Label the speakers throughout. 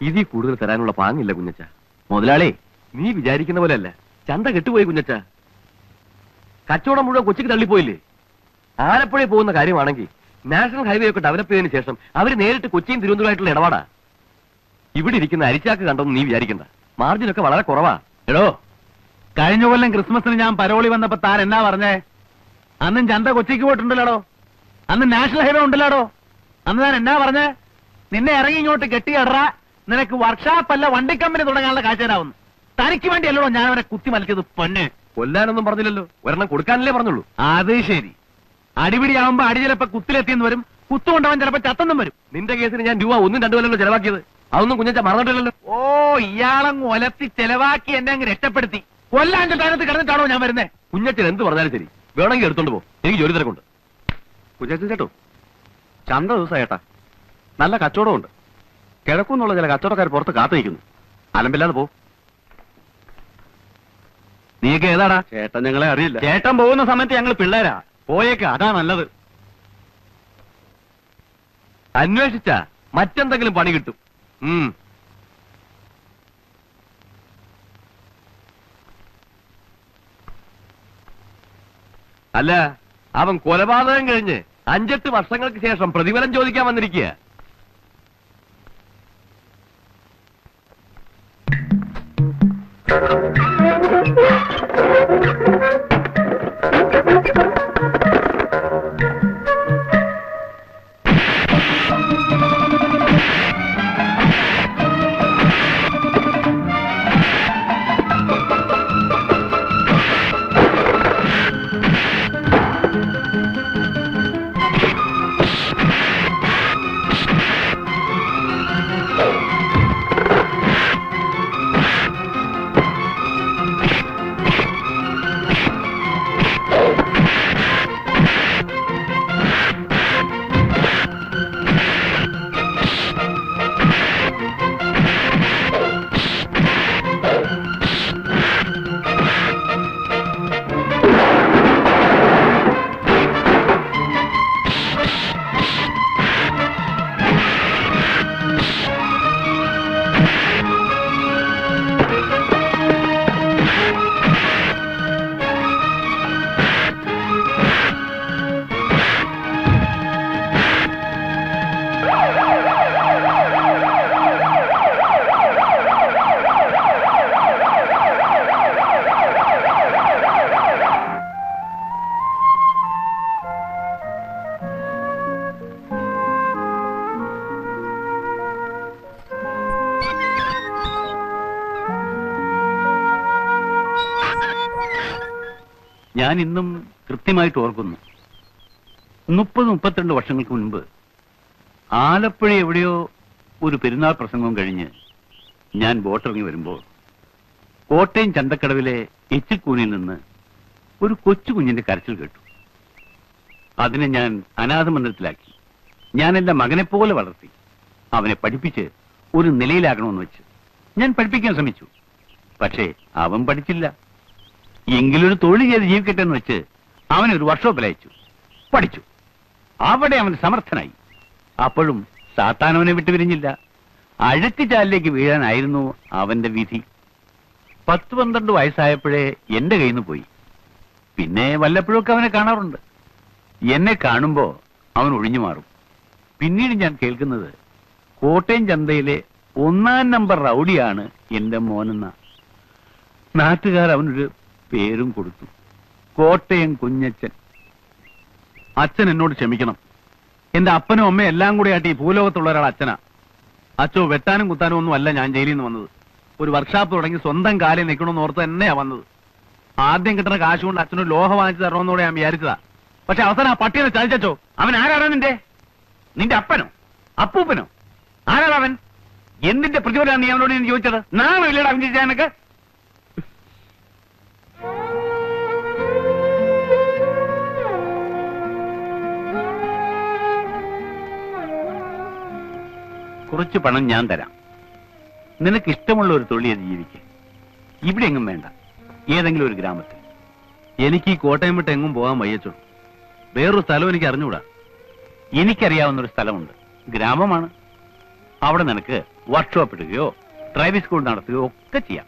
Speaker 1: ഇതിൽ കൂടുതൽ തരാനുള്ള പാങ്ങില്ല കുഞ്ഞച്ച. മുതലാളി വിചാരിക്കുന്ന പോലെ അല്ല ചന്ത കെട്ടുപോയി കുഞ്ഞച്ച. കച്ചവടം മുഴുവൻ കൊച്ചിക്ക് തള്ളിപ്പോയില്ലേ? ആലപ്പുഴയിൽ പോകുന്ന കാര്യമാണെങ്കിൽ നാഷണൽ ഹൈവേ ഒക്കെ ഡെവലപ്പ് ചെയ്തതിനു ശേഷം അവർ നേരിട്ട് കൊച്ചിയും തിരുവനന്തപുരമായിട്ടുള്ള ഇടപാടാ. ഇവിടെ ഇരിക്കുന്ന അരിച്ചാക്ക് കണ്ടോ നീ വിചാരിക്കണ്ട. മാർജിനൊക്കെ വളരെ കുറവാ.
Speaker 2: എടോ. കഴിഞ്ഞ കൊല്ലം ക്രിസ്മസിന് ഞാൻ പരോളി വന്നപ്പോ താൻ എന്നാ പറഞ്ഞേ? അന്നും ചന്ത കൊച്ചിക്ക് പോയിട്ടുണ്ടല്ലോ അന്ന് നാഷണൽ ഹൈവേ ഉണ്ടല്ലോ അന്ന് താൻ എന്നാ പറഞ്ഞേ? നിന്നെ ഇറങ്ങി ഇങ്ങോട്ട് കെട്ടിയടറ. നിനക്ക് വർക്ക്ഷോപ്പ് അല്ല വണ്ടി കമ്പനി തുടങ്ങാനുള്ള കാഴ്ചരാവുന്നു തനിക്ക് വേണ്ടിയല്ലോ ഞാൻ അവനെ കുത്തി മലച്ചത് പൊന്നെ.
Speaker 1: കൊല്ലാനൊന്നും പറഞ്ഞില്ലല്ലോ. ഒരെണ്ണം കൊടുക്കാനല്ലേ പറഞ്ഞുള്ളൂ.
Speaker 2: അത് ശരി. അടിപിടിയാവുമ്പോ അടി ചിലപ്പോ കുത്തിലെത്തിയെന്ന് വരും. കുത്തുകൊണ്ടവൻ ചിലപ്പോ ചത്തെന്നും വരും.
Speaker 1: നിന്റെ കേസിന് ഞാൻ രൂപ ഒന്നും രണ്ടു കൊല്ലല്ലോ ചെലവാക്കിയത്. അതൊന്നും കുഞ്ഞച്ച മറന്നിട്ടില്ലല്ലോ.
Speaker 2: ഓ ഇയാളങ്ങ് ഒലത്തി ചെലവാക്കി എന്നെ അങ്ങ് രക്ഷപ്പെടുത്തി. കൊല്ലാൻ അതിനകത്ത് കിടന്നിട്ടാണോ ഞാൻ വരുന്നേ?
Speaker 1: കുഞ്ഞച്ചൻ എന്ത് പറഞ്ഞാലും ശരി. വേണമെങ്കിൽ എടുത്തോണ്ട് പോ. എനിക്ക് ജോലി തിരക്കുണ്ട്. കുഞ്ഞച്ചൻ ചേട്ടോ ചന്ത ദിവസം ഏട്ടാ. നല്ല കച്ചവടമുണ്ട്. കിഴക്കുന്നുള്ള ചില കച്ചവടക്കാർ പുറത്ത് കാത്തു നിൽക്കുന്നു അലമ്പില്ലാതെ പോ.
Speaker 2: നീയൊക്കെ ഏതാടാ?
Speaker 1: ചേട്ടൻ ഞങ്ങളെ അറിയില്ല.
Speaker 2: ചേട്ടൻ പോകുന്ന സമയത്ത് ഞങ്ങൾ പിള്ളേരാ. പോയേക്ക അതാ നല്ലത്.
Speaker 1: അന്വേഷിച്ച മറ്റെന്തെങ്കിലും പണി കിട്ടും. അല്ല അവൻ കൊലപാതകം കഴിഞ്ഞ് അഞ്ചെട്ട് വർഷങ്ങൾക്ക് ശേഷം പ്രതിഫലം ചോദിക്കാൻ വന്നിരിക്കുക
Speaker 2: ഞാൻ ഇന്നും കൃത്യമായിട്ട് ഓർക്കുന്നു. മുപ്പത് മുപ്പത്തിരണ്ട് വർഷങ്ങൾക്ക് മുൻപ് ആലപ്പുഴ എവിടെയോ ഒരു പെരുന്നാൾ പ്രസംഗം കഴിഞ്ഞ് ഞാൻ ബോട്ടിറങ്ങി വരുമ്പോൾ കോട്ടയം ചന്തക്കടവിലെ എച്ചിക്കൂനിൽ നിന്ന് ഒരു കൊച്ചു കുഞ്ഞിന്റെ കരച്ചിൽ കേട്ടു. അതിനെ ഞാൻ അനാഥ മന്ദിരത്തിലാക്കി. ഞാൻ എന്റെ മകനെ പോലെ വളർത്തി. അവനെ പഠിപ്പിച്ച് ഒരു നിലയിലാകണമെന്ന് വെച്ച് ഞാൻ പഠിപ്പിക്കാൻ ശ്രമിച്ചു. പക്ഷേ അവൻ പഠിച്ചില്ല. എങ്കിലൊരു തൊഴിൽ ചെയ്ത് ജീവിക്കട്ടെ എന്ന് വെച്ച് അവനെ ഒരു വർക്ക്ഷോപ്പിൽ അയച്ചു. പഠിച്ചു. അവിടെ അവൻ സമർത്ഥനായി. അപ്പോഴും സാത്താൻ അവനെ വിട്ടുപിരിഞ്ഞില്ല അഴുക്ക് ചാലിലേക്ക് വീഴാനായിരുന്നു അവന്റെ വിധി. പത്ത് പന്ത്രണ്ട് വയസ്സായപ്പോഴേ എന്റെ കയ്യിൽ നിന്ന് പോയി. പിന്നെ വല്ലപ്പോഴൊക്കെ അവനെ കാണാറുണ്ട്. എന്നെ കാണുമ്പോ അവൻ ഒഴിഞ്ഞു മാറും. പിന്നീട് ഞാൻ കേൾക്കുന്നത് കോട്ടയം ചന്തയിലെ ഒന്നാം നമ്പർ റൗഡിയാണ് എന്റെ മോനെന്ന. നാട്ടുകാർ അവനൊരു പേരും കൊടുത്തു. കോട്ടയം കുഞ്ഞച്ചൻ അച്ഛൻ എന്നോട് ക്ഷമിക്കണം. എന്റെ അപ്പനും അമ്മയും എല്ലാം കൂടി ആയിട്ട് ഈ ഭൂലോകത്തുള്ള ഒരാൾ അച്ഛനാ. അച്ഛോ വെട്ടാനും കുത്താനും ഒന്നും അല്ല ഞാൻ ജയിലിൽ നിന്ന് വന്നത്. ഒരു വർക്ക്ഷോപ്പ് തുടങ്ങി സ്വന്തം കാലിൽ നിൽക്കണമെന്ന് ഓർത്ത് തന്നെയാ വന്നത്. ആദ്യം കിട്ടുന്ന കാശ് കൊണ്ട് അച്ഛനൊരു ലോഹ വാങ്ങിച്ചു തരണമെന്നോടെ ഞാൻ വിചാരിച്ചതാ. പക്ഷെ അവസാനം ആ പട്ടിയെ ചതിച്ചോ അവൻ ആരാണോ നിന്റെ? നിന്റെ അപ്പനോ? അപ്പൂപ്പനോ? ആരാണവൻ എന്തിന്റെ പ്രതിഫലമാണ് നീ അവനോട് ചോദിച്ചത്? നാളെ ഇല്ലടാ അവൻ കുറച്ച് പണം ഞാൻ തരാം. നിനക്ക് ഇഷ്ടമുള്ള ഒരു തൊഴിൽ ചെയ്ത് ഇവിടെ എങ്ങും വേണ്ട. ഏതെങ്കിലും ഒരു ഗ്രാമത്തിൽ.
Speaker 1: എനിക്ക് ഈ കോട്ടയം വിട്ട് എങ്ങും പോകാൻ വയ്യച്ചു വേറൊരു സ്ഥലം എനിക്ക് അറിഞ്ഞുകൂടാ.
Speaker 2: എനിക്കറിയാവുന്ന ഒരു സ്ഥലമുണ്ട്. ഗ്രാമമാണ്. അവിടെ നിനക്ക് വർക്ക്ഷോപ്പ് ഇടുകയോ ഡ്രൈവിംഗ് സ്കൂൾ നടത്തുകയോ ഒക്കെ ചെയ്യാം.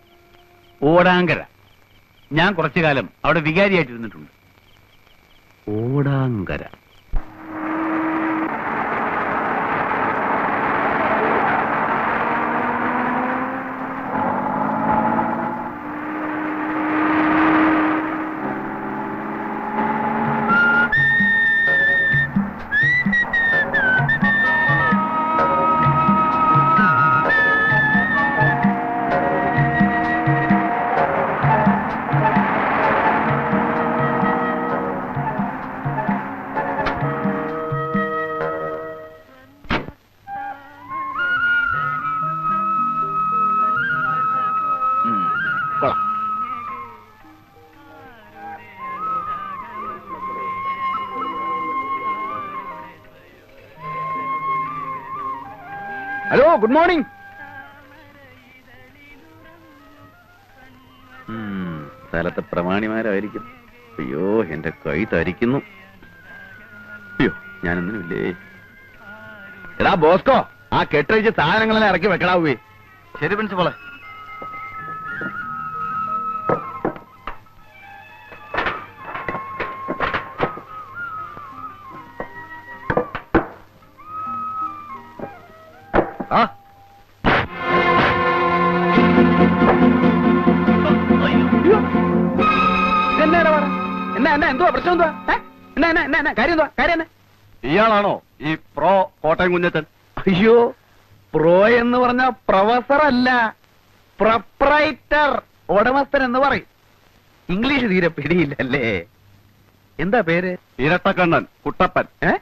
Speaker 2: ഓടാങ്കര. ഞാൻ കുറച്ചു കാലം അവിടെ വികാരിയായിട്ടിരുന്നിട്ടുണ്ട്.
Speaker 1: ഓടാങ്കര. Good morning. സ്ഥലത്തെ പ്രമാണിമാരായിരിക്കും. അയ്യോ എന്റെ കൈ തരിക്കുന്നു. അയ്യോ ഞാനൊന്നുമില്ലേ എടാ ബോസ്കോ ആ കെട്ടഴിച്ച് സാധനങ്ങളെല്ലാം ഇറക്കി വെക്കടാവേ ശരി പ്രിൻസിപ്പളെ.
Speaker 3: എന്നാ എന്നാ എന്തുവാ പ്രശ്നം എന്തുവാ? എന്നാ എന്നാ എന്നാ എന്നാ കാര്യം എന്തുവാ? കാര്യം എന്നാ
Speaker 1: ഇയാളാണോ ഈ പ്രോ കോട്ടയം കുഞ്ഞച്ചൻ?
Speaker 3: അയ്യോ പ്രോ എന്ന് പറഞ്ഞ പ്രൊഫസർ അല്ല പ്രൊപ്രൈറ്റർ ഉടമസ്ഥൻ എന്ന് പറയും. ഇംഗ്ലീഷ് തീരെ പിടിയില്ലല്ലേ? എന്താ പേര്?
Speaker 1: ഇരട്ടക്കണ്ണൻ കുട്ടപ്പൻ.
Speaker 3: ഏ?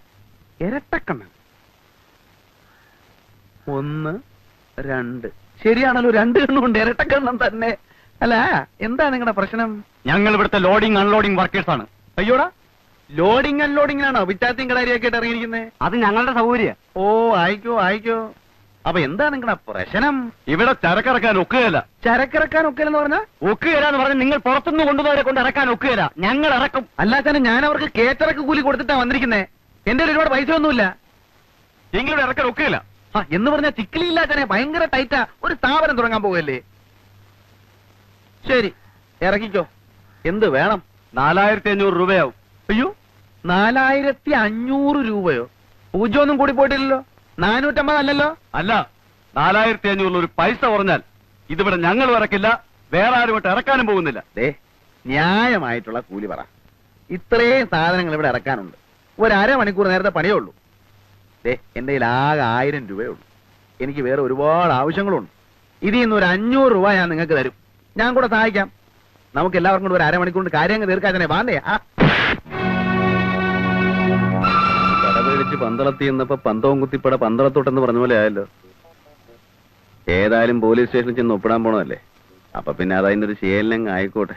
Speaker 3: ഇരട്ടക്കണ്ണൻ. ഒന്ന് രണ്ട്. ശരിയാണല്ലോ രണ്ട് കണ്ണുണ്ട് ഇരട്ടക്കണ്ണൻ തന്നെ. അല്ല എന്താ നിങ്ങളുടെ പ്രശ്നം?
Speaker 1: ഞങ്ങൾ ഇവിടുത്തെ ലോഡിംഗ് അൺലോഡിംഗ് വർക്കേഴ്സ് ആണ്.
Speaker 3: അയ്യോടാ ലോഡിംഗ് അൺലോഡിംഗിലാണോ വിറ്റാത്തിയും കടാരിയൊക്കെ ഇറങ്ങിയിരിക്കുന്നത്
Speaker 1: അത് ഞങ്ങളുടെ സൗകര്യ.
Speaker 3: ഓ ആയിക്കോ ആയിക്കോ. അപ്പൊ എന്താ നിങ്ങളുടെ പ്രശ്നം?
Speaker 1: ഇവിടെ ചരക്കിറക്കാൻ ഒക്കുകയില്ല.
Speaker 3: ചരക്കിറക്കാൻ ഒക്കെ എന്ന് പറഞ്ഞാ?
Speaker 1: ഒക്കുകയില്ല എന്ന് പറഞ്ഞാൽ നിങ്ങൾ പുറത്തുനിന്ന് കൊണ്ടുപോയവരെ കൊണ്ട് ഇറക്കാൻ ഒക്കുകയില്ല. ഞങ്ങൾ ഇറക്കും.
Speaker 3: അല്ലാച്ചാലും ഞാൻ അവർക്ക് കേറ്ററക്ക് കൂലി കൊടുത്തിട്ടാ വന്നിരിക്കുന്നത് എന്റെ കയ്യിൽ ഒരുപാട് പൈസ ഒന്നുമില്ല.
Speaker 1: എങ്കിലും ഇറക്കാൻ ഒക്കുകയില്ല.
Speaker 3: ആ എന്ന് പറഞ്ഞാൽ ചിക്കിലിയില്ലാച്ചാനെ ഭയങ്കര ടൈറ്റാ ഒരു സ്ഥാപനം തുടങ്ങാൻ പോകല്ലേ ശരി ഇറക്കിക്കോ. എന്ത് വേണം?
Speaker 1: നാലായിരത്തി അഞ്ഞൂറ് രൂപയാവും.
Speaker 3: അയ്യോ നാലായിരത്തി അഞ്ഞൂറ് രൂപയോ? പൂജ്യം ഒന്നും കൂടി പോയിട്ടില്ലല്ലോ. നാനൂറ്റമ്പത് അല്ലല്ലോ?
Speaker 1: അല്ല നാലായിരത്തി അഞ്ഞൂറിൽ ഒരു പൈസ കുറഞ്ഞാൽ ഇതിവിടെ ഞങ്ങൾ ഇറക്കില്ല വേറെ ആരും ഇട്ട് ഇറക്കാനും പോകുന്നില്ല.
Speaker 3: ദേ ന്യായമായിട്ടുള്ള കൂലി പറ. ഇത്രയും സാധനങ്ങൾ ഇവിടെ ഇറക്കാനുണ്ട്. ഒരു അരമണിക്കൂർ നേരത്തെ പണിയേ ഉള്ളൂ. ദേ എന്റെ കയ്യിൽ ആകെ ആയിരം രൂപയേ ഉള്ളൂ. എനിക്ക് വേറെ ഒരുപാട് ആവശ്യങ്ങളുണ്ട്. ഇതിൽ നിന്ന് ഒരു അഞ്ഞൂറ് രൂപ ഞാൻ നിങ്ങൾക്ക് തരും. ഞാൻ കൂടെ സഹായിക്കാം. നമുക്ക് എല്ലാവർക്കും കൂടെ ഒരു കൊണ്ട് കാര്യങ്ങൾ തീർക്കാൻ വാണ്ടേ ആ.
Speaker 1: കടപേടിച്ച് പന്തളത്തി എന്നപ്പോ പന്തവും കുത്തിപ്പട പന്തളത്തോട്ടെന്ന് പറഞ്ഞ പോലെ ആയല്ലോ. ഏതായാലും പോലീസ് സ്റ്റേഷനിൽ ചെന്ന് ഒപ്പിടാൻ പോണതല്ലേ? അപ്പൊ പിന്നെ അതതിന്റെ ഒരു ശീലനങ്ങ് ആയിക്കോട്ടെ.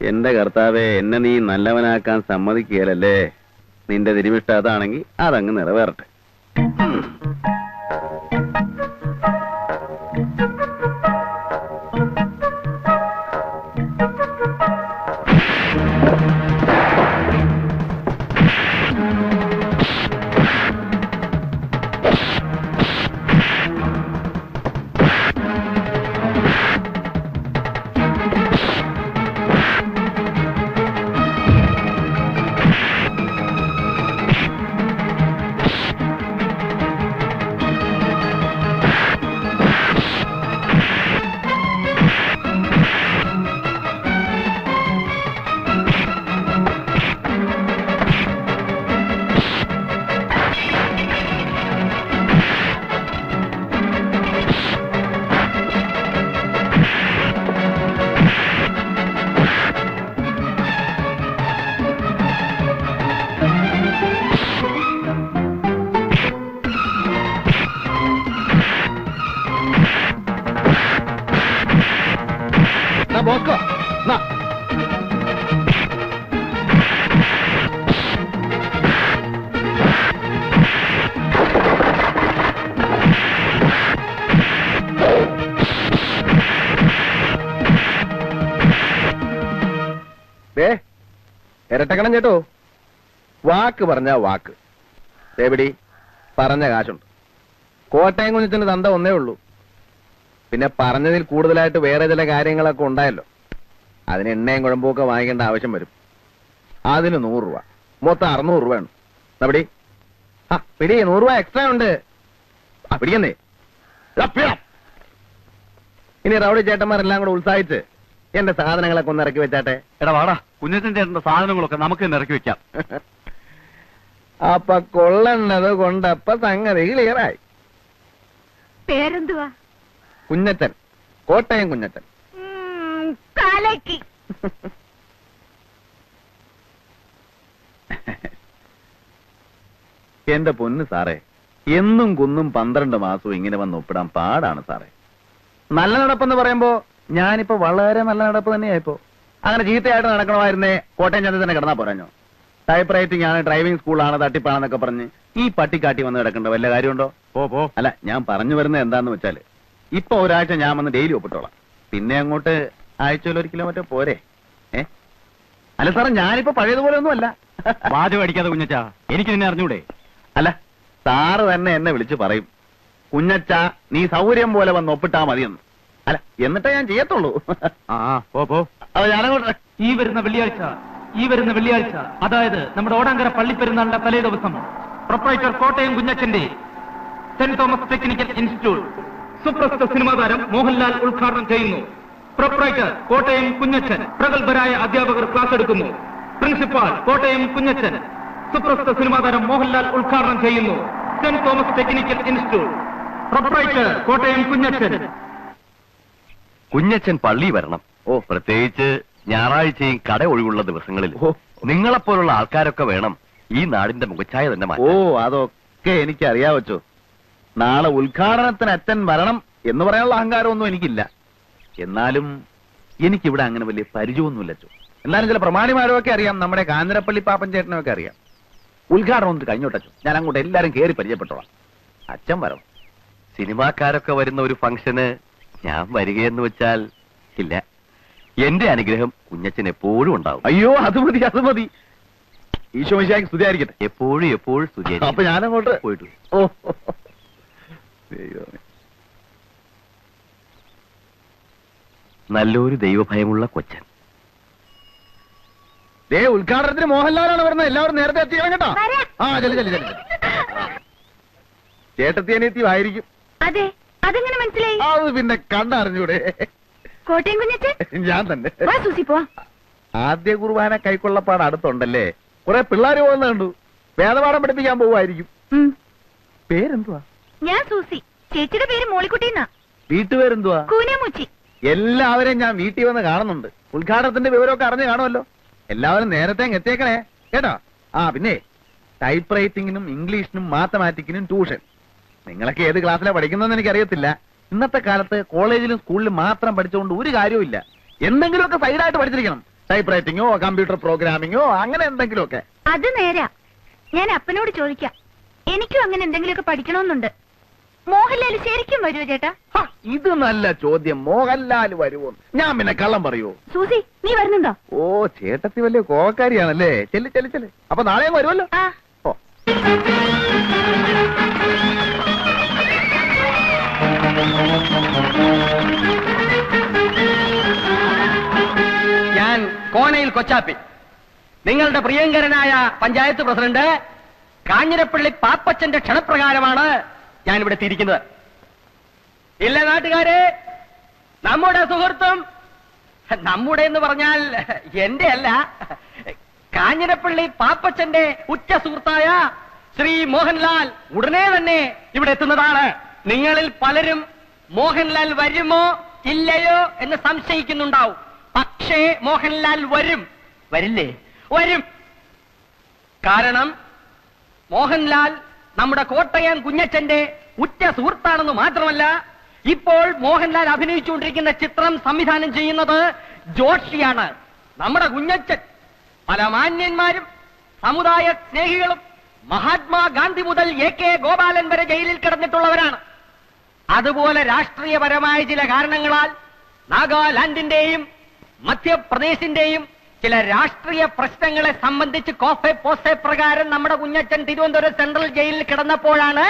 Speaker 1: എന്റെ കർത്താവെ എന്നെ നീ നല്ലവനാക്കാൻ സമ്മതിക്കുകയല്ലേ? നിന്റെ തിരുവിഷ്ട അതാണെങ്കിൽ അതങ്ങ് നിറവേറട്ടെ.
Speaker 3: നോക്കോ ദേ ഇരട്ടക്കണം ചേട്ടോ. വാക്ക് പറഞ്ഞ വാക്ക്. ദേവിടി പറഞ്ഞ കാശുണ്ട്. കോട്ടയം കുഞ്ഞത്തിന് തന്ത ഒന്നേ ഉള്ളൂ. പിന്നെ പറഞ്ഞതിൽ കൂടുതലായിട്ട് വേറെ ചില കാര്യങ്ങളൊക്കെ ഉണ്ടായല്ലോ. അതിന് എണ്ണയും കുഴമ്പൊക്കെ വാങ്ങിക്കേണ്ട ആവശ്യം വരും. അതിന് നൂറ് രൂപ. മൊത്തം അറുന്നൂറ് രൂപ വേണം. എവിടി ആ പിടി നൂറ് രൂപ എക്സ്ട്രാ ഉണ്ട്. ആ പിടിക്കുന്നേ പിടാം. ഇനി റൗഡി ചേട്ടന്മാരെല്ലാം കൂടെ ഉത്സാഹിച്ച് എന്റെ സാധനങ്ങളൊക്കെ ഒന്ന് ഇറക്കി വെച്ചാട്ടെ.
Speaker 2: എടാ വാടാ. കുഞ്ഞച്ചൻ ചേട്ടന്റെ സാധനങ്ങളൊക്കെ നമുക്ക് തന്നെ ഇറക്കി വെക്കാം.
Speaker 3: അപ്പൊ കൊള്ളണ്ടത് കൊണ്ടപ്പ സംഗതി ക്ലിയറായി
Speaker 4: പേരെന്തുവാ?
Speaker 3: കുഞ്ഞച്ചൻ. കോട്ടയം
Speaker 4: കുഞ്ഞത്തൻ കലക്കി.
Speaker 3: എന്റെ പൊന്ന് സാറേ എന്നും കുന്നും പന്ത്രണ്ട് മാസവും ഇങ്ങനെ വന്ന് ഒപ്പിടാൻ പാടാണ് സാറേ. നല്ല നടപ്പെന്ന് പറയുമ്പോ ഞാനിപ്പോ വളരെ നല്ല നടപ്പ് തന്നെയായിപ്പോ. അങ്ങനെ ചീത്തയായിട്ട് നടക്കണമായിരുന്നേ കോട്ടയം ചന്ത തന്നെ കിടന്നാ പോരാഞ്ഞോ? ടൈപ്പ് റൈറ്റിംഗ് ആണ് ഡ്രൈവിംഗ് സ്കൂളാണ് തട്ടിപ്പാണെന്നൊക്കെ പറഞ്ഞ് ഈ പട്ടിക്കാട്ടി വന്ന് കിടക്കേണ്ട വല്ല കാര്യമുണ്ടോ?
Speaker 2: പോ പോ.
Speaker 3: അല്ല ഞാൻ പറഞ്ഞു വരുന്നത് എന്താന്ന് വെച്ചാൽ ഇപ്പൊ ഒരാഴ്ച ഞാൻ വന്ന് ഡെയിലി ഒപ്പിട്ടോളാം. പിന്നെ അങ്ങോട്ട് ആഴ്ചയിൽ ഒരു കിലോമീറ്റർ പോരെ. ഏ? അല്ല സാറേ ഞാനിപ്പോ പഴയതുപോലെ ഒന്നും അല്ല
Speaker 2: വാചകം അടിക്കാതെ കുഞ്ഞച്ചാ എനിക്ക് നിന്നെ അറിഞ്ഞൂടെ?
Speaker 3: അല്ല സാറ് തന്നെ എന്നെ വിളിച്ചു പറയും കുഞ്ഞച്ച നീ സൗകര്യം പോലെ വന്ന് ഒപ്പിട്ടാ മതിയെന്ന്. അല്ല എന്നിട്ടേ ഞാൻ ചെയ്യത്തുള്ളൂ.
Speaker 2: ആ പോ പോ.
Speaker 3: അപ്പൊ ഞാനങ്ങോട്ട്
Speaker 5: ഈ വരുന്ന വെള്ളിയാഴ്ച ഈ വരുന്ന വെള്ളിയാഴ്ച അതായത് നമ്മുടെ ഓടാങ്കര പള്ളിപ്പെരുന്നാളിന്റെ തലേ ദിവസം പ്രൊപ്പറേറ്റർ കോട്ടയം കുഞ്ഞച്ചന്റെ സെന്റ് തോമസ് ടെക്നിക്കൽ ഇൻസ്റ്റിറ്റ്യൂട്ട് സുപ്രസിദ്ധ സിനിമാ താരം മോഹൻലാൽ ഉദ്ഘാടനം ചെയ്യുന്നു. പ്രൊപ്പറേറ്റർ കോട്ടയം കുഞ്ഞച്ചൻ പ്രഗത്ഭരായ അധ്യാപകർ ക്ലാസ് എടുക്കുന്നു. പ്രിൻസിപ്പാൾ കോട്ടയം കുഞ്ഞച്ചൻ സുപ്രസിദ്ധ സിനിമാ താരം മോഹൻലാൽ ഉദ്ഘാടനം ചെയ്യുന്നു. Saint Thomas technical institute. Proprietor Kottayam Kunjachan.
Speaker 1: Kunjachan പള്ളി വരണം. ഓ. പ്രത്യേകിച്ച് ഞായറാഴ്ചയും കട ഒഴിവുള്ള ദിവസങ്ങളിൽ
Speaker 3: ഓ.
Speaker 1: നിങ്ങളെപ്പോലുള്ള ആൾക്കാരൊക്കെ വേണം ഈ നാടിന്റെ മുഖച്ഛായ തന്നെ
Speaker 3: ഓ അതൊക്കെ എനിക്ക് അറിയാവച്ചോ നാളെ ഉദ്ഘാടനത്തിന് അച്ഛൻ വരണം എന്ന് പറയാനുള്ള അഹങ്കാരമൊന്നും എനിക്കില്ല. എന്നാലും എനിക്കിവിടെ അങ്ങനെ വലിയ പരിചയമൊന്നുമില്ലച്ചോ. എന്നാലും ചില പ്രമാണിമാരൊക്കെ അറിയാം നമ്മുടെ കാഞ്ഞിരപ്പള്ളി പാപ്പൻ ചേട്ടനൊക്കെ അറിയാം. ഉദ്ഘാടനം ഒന്ന് കഴിഞ്ഞോട്ടച്ചോ. ഞാൻ അങ്ങോട്ട് എല്ലാരും കയറി പരിചയപ്പെട്ടോളാം. അച്ഛൻ വരണം.
Speaker 1: സിനിമാക്കാരൊക്കെ വരുന്ന ഒരു ഫംഗ്ഷന് ഞാൻ വരികയെന്ന് വെച്ചാൽ ഇല്ല. എന്റെ അനുഗ്രഹം കുഞ്ഞച്ചൻ എപ്പോഴും ഉണ്ടാവും.
Speaker 3: അയ്യോ അത് മതി അത് മതി. ഈശോ മിശിഹായ്ക്ക് സ്തുതിയായിരിക്കട്ടെ.
Speaker 1: എപ്പോഴും എപ്പോഴും സ്തുതി
Speaker 3: അപ്പൊ ഞാനങ്ങോട്ട്
Speaker 1: പോയിട്ടു
Speaker 3: ഓ ദൈവമേ.
Speaker 1: നല്ലൊരു ദൈവഭയമുള്ള കൊച്ചൻ.
Speaker 3: ദേ ഉദ്ഘാടനത്തിന് മോഹൻലാലാണ് വരുന്നത്. എല്ലാവരും നേരത്തെ എത്തിക്കണം കേട്ടോ. ആ ചെല്ലു ചെല്ലു ചെല്ലു ചേട്ടത്തി അനിയത്തിയും ആയിരിക്കും.
Speaker 4: അതെ അതെങ്ങനെ മനസ്സിലായി?
Speaker 3: അത് പിന്നെ കണ്ടറിഞ്ഞൂടെ.
Speaker 4: കോട്ടയം
Speaker 3: ഞാൻ തന്നെ.
Speaker 4: വാ സൂസി പോവാ.
Speaker 3: ആദ്യ കുർബാന കൈക്കൊള്ളപ്പാട് അടുത്തുണ്ടല്ലേ? കുറെ പിള്ളേര് പോകുന്ന കണ്ടു. വേദപാഠം പഠിപ്പിക്കാൻ പോവായിരിക്കും. പേരെന്തുവാ?
Speaker 4: ഞാൻ സൂസി. ചേച്ചിയുടെ പേര് മോളിക്കുട്ടിന്നാ.
Speaker 3: വീട്ടുപേരെന്തുവാ?
Speaker 4: കൂനമൂച്ചി.
Speaker 3: എല്ലാവരെയും ഞാൻ വീട്ടിൽ വന്ന് കാണുന്നുണ്ട്. ഉദ്ഘാടനത്തിന്റെ വിവരമൊക്കെ അറിഞ്ഞു കാണുമല്ലോ. എല്ലാവരും നേരത്തെ എത്തിയേക്കണേ. കേട്ടോ? ആ പിന്നെ ടൈപ്പ് റൈറ്റിംഗിനും ഇംഗ്ലീഷിനും മാത്തമാറ്റിക്കിനും ട്യൂഷൻ നിങ്ങളൊക്കെ ഏത് ക്ലാസ്സിലാണ് പഠിക്കുന്നതെന്ന് എനിക്കറിയത്തില്ല. ഇന്നത്തെ കാലത്ത് കോളേജിലും സ്കൂളിലും മാത്രം പഠിച്ചുകൊണ്ട് ഒരു കാര്യവുമില്ല. എന്തെങ്കിലുമൊക്കെ സൈഡായിട്ട് പഠിച്ചിരിക്കണം. ടൈപ്പ് റൈറ്റിങ്ങോ കമ്പ്യൂട്ടർ പ്രോഗ്രാമിംഗോ അങ്ങനെ എന്തെങ്കിലുമൊക്കെ.
Speaker 4: അത് നേരാ. ഞാൻ അപ്പനോട് ചോദിക്കാം. എനിക്കും അങ്ങനെ എന്തെങ്കിലുമൊക്കെ പഠിക്കണമെന്നുണ്ട്. മോഹൻലാൽ ശരിക്കും വരുമോ ചേട്ടാ?
Speaker 3: ഹ, ഇത് നല്ല ചോദ്യം. മോഹൻലാൽ വരുമോ ഞാൻ പിന്നെ കള്ളം പറയുമോ
Speaker 4: സൂസി നീ വരുന്നുണ്ടോ?
Speaker 3: ഓ ചേട്ടത്തി വലിയ കോവക്കാരിയാണല്ലേ? ചെല്ലു ചെല്ലു ചെല്ലു. അപ്പൊ നാളെ വരുമല്ലോ
Speaker 4: ആ.
Speaker 3: ഓ.
Speaker 6: ഞാൻ കോനയിൽ കൊച്ചാപ്പി. നിങ്ങളുടെ പ്രിയങ്കരനായ പഞ്ചായത്ത് പ്രസിഡന്റ് കാഞ്ഞിരപ്പള്ളി പാപ്പച്ചന്റെ ക്ഷണപ്രകാരമാണ് ഞാൻ ഇവിടെ എത്തിയിരിക്കുന്നത് ഇല്ല നാട്ടുകാരെ. നമ്മുടെ സുഹൃത്തും നമ്മുടെ എന്ന് പറഞ്ഞാൽ എന്റെ അല്ല കാഞ്ഞിരപ്പള്ളി പാപ്പച്ചന്റെ ഉച്ച സുഹൃത്തായ ശ്രീ മോഹൻലാൽ ഉടനെ തന്നെ ഇവിടെ എത്തുന്നതാണ്. നിങ്ങളിൽ പലരും മോഹൻലാൽ വരുമോ ഇല്ലയോ എന്ന് സംശയിക്കുന്നുണ്ടാവും. പക്ഷേ മോഹൻലാൽ വരും. വരില്ലേ? വരും. കാരണം മോഹൻലാൽ നമ്മുടെ കോട്ടയം കുഞ്ഞച്ചന്റെ ഉറ്റ സുഹൃത്താണെന്ന് മാത്രമല്ല ഇപ്പോൾ മോഹൻലാൽ അഭിനയിച്ചുകൊണ്ടിരിക്കുന്ന ചിത്രം സംവിധാനം ചെയ്യുന്നത് ജോഷിയാണ് നമ്മുടെ കുഞ്ഞച്ചൻ. പല മാന്യന്മാരും സമുദായ സ്നേഹികളും മഹാത്മാഗാന്ധി മുതൽ എ കെ ഗോപാലൻ വരെ ജയിലിൽ കിടന്നിട്ടുള്ളവരാണ്. അതുപോലെ രാഷ്ട്രീയപരമായ ചില കാരണങ്ങളാൽ നാഗാലാൻഡിന്റെയും മധ്യപ്രദേശിന്റെയും ചില രാഷ്ട്രീയ പ്രശ്നങ്ങളെ സംബന്ധിച്ച് കോഫെ പോസെ പ്രകാരം നമ്മുടെ കുഞ്ഞച്ചൻ തിരുവനന്തപുരം സെൻട്രൽ ജയിലിൽ കിടന്നപ്പോഴാണ്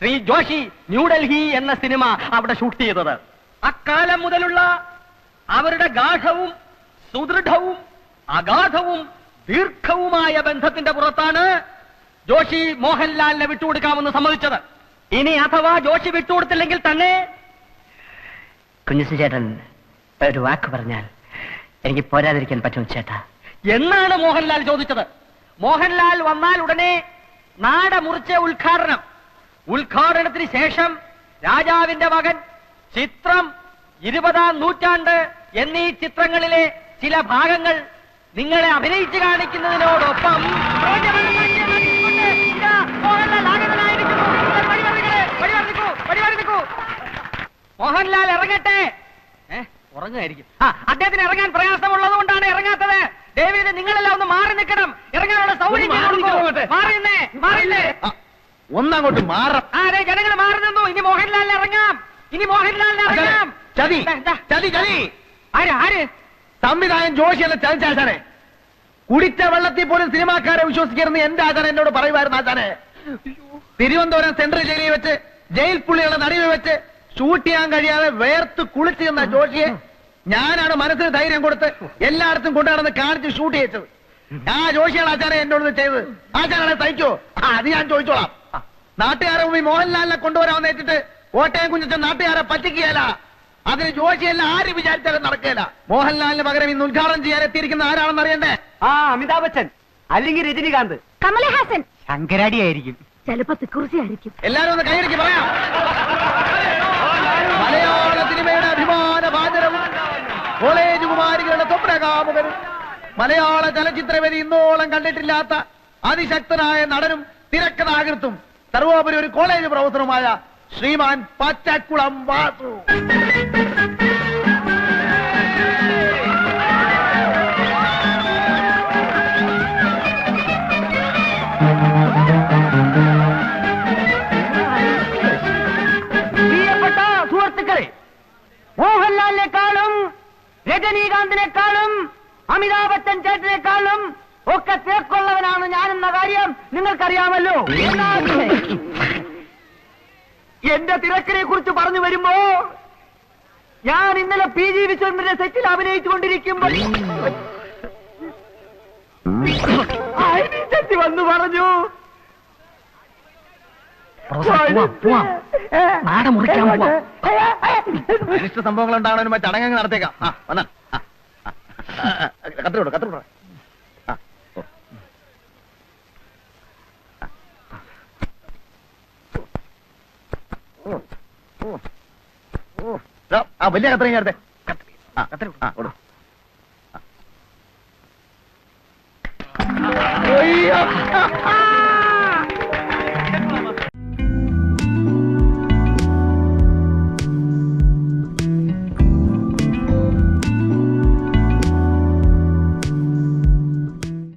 Speaker 6: ശ്രീ ജോഷി ന്യൂഡൽഹി എന്ന സിനിമ അവിടെ ഷൂട്ട് ചെയ്തത്. അക്കാലം മുതലുള്ള അവരുടെ ഗാഠവും സുദൃഢവും അഗാധവും ദീർഘവുമായ ബന്ധത്തിന്റെ പുറത്താണ് ജോഷി മോഹൻലാലിനെ വിട്ടുകൊടുക്കാമെന്ന് സമ്മതിച്ചത്. ഇനി അഥവാ ജോഷി വിട്ടുകൊടുത്തില്ലെങ്കിൽ തന്നെ
Speaker 7: കുഞ്ഞുസു ചേട്ടൻ ഒരു വാക്ക് പറഞ്ഞാൽ എനിക്ക് പോരാതിരിക്കാൻ പറ്റും ചേട്ടാ.
Speaker 6: എന്നാണ് മോഹൻലാൽ ചോദിച്ചത്? മോഹൻലാൽ വന്നാൽ ഉടനെ നാട മുറിച്ച ഉദ്ഘാടനം. ഉദ്ഘാടനത്തിന് ശേഷം രാജാവിന്റെ മകൻ ചിത്രം ഇരുപതാം നൂറ്റാണ്ട് എന്നീ ചിത്രങ്ങളിലെ ചില ഭാഗങ്ങൾ നിങ്ങളെ അഭിനയിച്ചു കാണിക്കുന്നതിനോടൊപ്പം മോഹൻലാൽ ഇറങ്ങട്ടെ! ഏ, ഉറങ്ങുമായിരിക്കും. ആ അദ്ദേഹത്തിന് ഇറങ്ങാൻ പ്രയാസമുള്ളത് കൊണ്ടാണ് ഇറങ്ങാത്തത്. ഡേവിഡ് നിങ്ങളെല്ലാം ഒന്ന് മാറി നിൽക്കണം. ഇറങ്ങാനുള്ള സൗകര്യം
Speaker 3: ഒന്ന് മാറി
Speaker 6: ചെയ്തു കൊടുക്കൂ.
Speaker 3: നിൽക്കണം അങ്ങോട്ട്. ആ, ഒന്നങ്ങോട്ട് മാറാം.
Speaker 6: ആ ജനങ്ങൾ മാറി നിന്നു. ഇനി മോഹൻലാലിന് ഇറങ്ങാം. ഇനി മോഹൻലാലിന് ഇറങ്ങാം.
Speaker 3: ചതി
Speaker 6: ദാ, ദാ.
Speaker 3: ചതി ചതി.
Speaker 6: ആര് ആര്?
Speaker 3: സംവിധായകൻ ജോഷിയല്ല ചതിച്ചാശാനെ കുടിച്ച വെള്ളത്തിൽ പോലും സിനിമാക്കാരെ വിശ്വസിക്കരുന്ന് എന്റെ ആചാരം എന്നോട് പറയുമായിരുന്നു ആചാനെ തിരുവനന്തപുരം സെൻട്രൽ ജയിലിൽ വെച്ച് ജയിൽ പുള്ളികളെ നടുവിൽ വെച്ച് ഷൂട്ട് ചെയ്യാൻ കഴിയാതെ വേർത്ത് കുളിച്ചു എന്ന ജോഷിയെ ഞാനാണ് മനസ്സിന് ധൈര്യം കൊടുത്ത് എല്ലായിടത്തും കൊണ്ടുനടന്ന് കാണിച്ച് ഷൂട്ട് ചെയ്തത് ആ ജോഷിയാണ് ആചാരം എന്നോട് ചെയ്തത്. ആചാരനെ തയ്ക്കോ ആ, അത് ഞാൻ ചോദിച്ചോളാം. നാട്ടുകാരെ മുമ്പിൽ മോഹൻലാലിനെ കൊണ്ടുവരാമെന്ന് വെച്ചിട്ട് കോട്ടയം കുഞ്ഞച്ചൻ നാട്ടുകാരെ പറ്റിക്കുകയല്ല. അതിന് ജോഷിയല്ല ആര് വിചാരിച്ചാലും നടക്കുകയില്ല. മോഹൻലാലിന് പകരം ഇന്ന് ഉദ്ഘാടനം ചെയ്യാൻ എത്തിയിരിക്കുന്ന ആരാണെന്ന് അറിയണ്ടേ?
Speaker 6: ആ അമിതാഭ് ബച്ചൻ. അല്ലെങ്കിൽ രജനികാന്ത്.
Speaker 4: കമലഹാസൻ.
Speaker 7: ശങ്കരാടി ആയിരിക്കും.
Speaker 4: ചിലപ്പോ തിക്കുറിച്ചായിരിക്കും
Speaker 3: എല്ലാരും ഒന്ന് കൈയടിക്ക് പറയാം. സിനിമയുടെ അഭിമാന ഭാചരവും കോളേജ് കുമാരികളുടെ സ്വപ്നകാമുകരും മലയാള ചലച്ചിത്രവേദി ഇന്നോളം കണ്ടിട്ടില്ലാത്ത അതിശക്തനായ നടനും തിരക്കഥാകൃത്തും സർവോപരി ഒരു കോളേജ് പ്രൊഫസറുമായ ശ്രീമാൻ പച്ചക്കുളം വാസു.
Speaker 6: എന്റെ തിരക്കിനെ കുറിച്ച് പറഞ്ഞു വരുമ്പോ ഞാൻ ഇന്നലെ പി ജി വിശ്വന്ദ്രന്റെ സെറ്റിൽ അഭിനയിച്ചുകൊണ്ടിരിക്കുമ്പോൾ ചെത്തി വന്നു പറഞ്ഞു
Speaker 3: സംഭവങ്ങൾ ഉണ്ടാകണതിന് ചടങ്ങ് നടത്തേക്കാം. കത്തിരോട് കത്തിരോട് ആ ഓ. ഓ, ഓ, ഓ. ദാ, ആ വലിയ കത്രയും നേരത്തെ ആ